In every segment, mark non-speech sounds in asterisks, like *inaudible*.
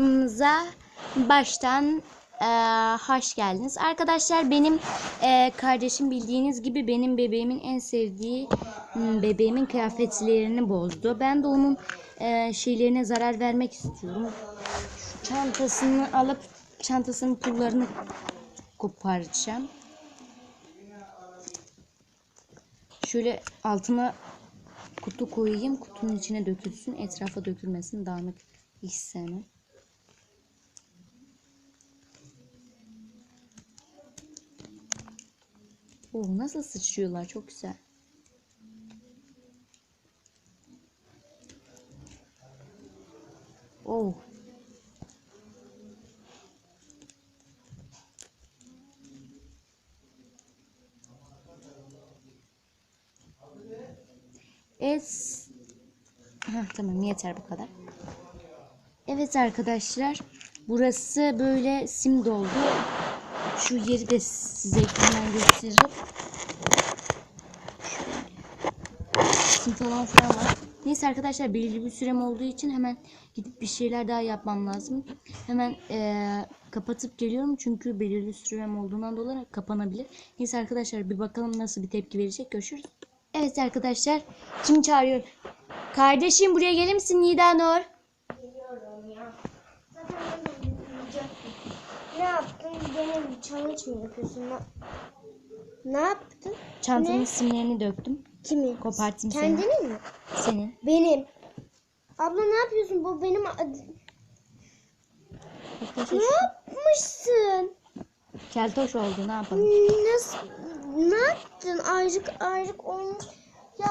kanalımıza baştan eee, hoş geldiniz. Arkadaşlar benim eee, kardeşim bildiğiniz gibi benim bebeğimin en sevdiği hmm, bebeğimin kıyafetlerini bozdu. Ben de onun eee, şeylerine zarar vermek istiyorum. Şu çantasını alıp çantasının pullarını koparacağım. Şöyle altına kutu koyayım. Kutunun içine dökülsün. Etrafa dökülmesin. Dağınık hiç sevmem. Oh, nasıl sıçrıyorlar. Çok güzel. Oh. Es Heh, tamam yeter bu kadar. Evet arkadaşlar. Burası böyle sim doldu. Şu yeri de size yakından gösteririm. Sim falan falan var. Neyse arkadaşlar belirli bir sürem olduğu için hemen gidip bir şeyler daha yapmam lazım. Hemen eee, kapatıp geliyorum çünkü belirli sürem olduğundan dolayı kapanabilir. Neyse arkadaşlar bir bakalım nasıl bir tepki verecek. Görüşürüz. Evet arkadaşlar. Kim çağırıyor? Kardeşim buraya gelir misin Nida Nur? Geliyorum ya. Zaten ben de uyuyacaktım. Ne Gene bir challenge mı yapıyorsun? Ne, ne yaptın? Çantanın Ne? simlerini döktüm. Kimi? Koparttım seni. Kendini mi? Senin. Benim. Abla ne yapıyorsun? Bu benim... ad- Arkadaşlar Ne yapmışsın? keltoş oldu ne yapalım? Nasıl? Ne yaptın? Ayrık ayrık olmuş. Ya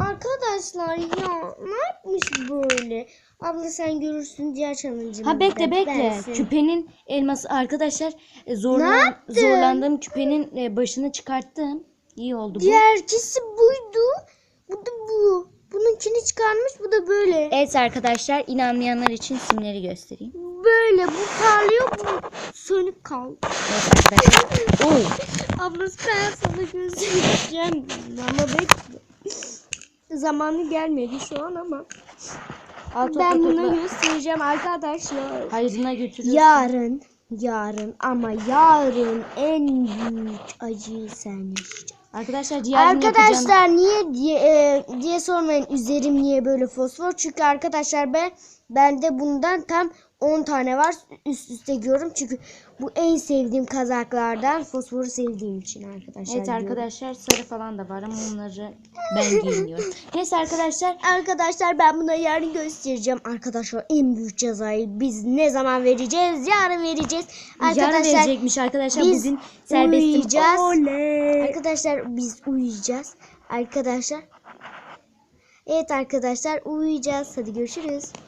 arkadaşlar ya ne yapmış böyle? Abla sen görürsün diğer challenge'ımı. Ha bekle bekle. bensin. Küpenin elması arkadaşlar e, zorlan, zorlandığım küpenin e, başını çıkarttım. İyi oldu bu. Diğerkisi buydu. Bu da bu. Bununkini çıkarmış bu da böyle. Evet arkadaşlar inanmayanlar için simleri göstereyim. Böyle bu parlıyor bu sönük kaldı. Evet arkadaşlar. *laughs* Oo. Ablası ben sana göstereceğim ama bekle. Zamanı gelmedi şu an ama. Al topla ben bunu topla. göstereceğim arkadaşlar. Hayrına götürürsün. Yarın, yarın ama yarın en büyük acıyı sen yaşayacaksın. Arkadaşlar yapacağım. Arkadaşlar niye diye e, diye sormayın üzerim niye böyle fosfor? Çünkü arkadaşlar ben bende bundan tam 10 tane var üst üste giyiyorum. Çünkü bu en sevdiğim kazaklardan fosforu sevdiğim için arkadaşlar. Evet giyiyorum. arkadaşlar sarı falan da var ama onları ben giymiyorum. *laughs* Neyse arkadaşlar Arkadaşlar ben buna yarın göstereceğim. Arkadaşlar en büyük cezayı biz ne zaman vereceğiz? Yarın vereceğiz. yarın Arkadaşlar verecekmiş arkadaşlar biz bugün serbestim. uyuyacağız. Oley. Arkadaşlar biz uyuyacağız. Arkadaşlar. Evet arkadaşlar uyuyacağız. Hadi görüşürüz.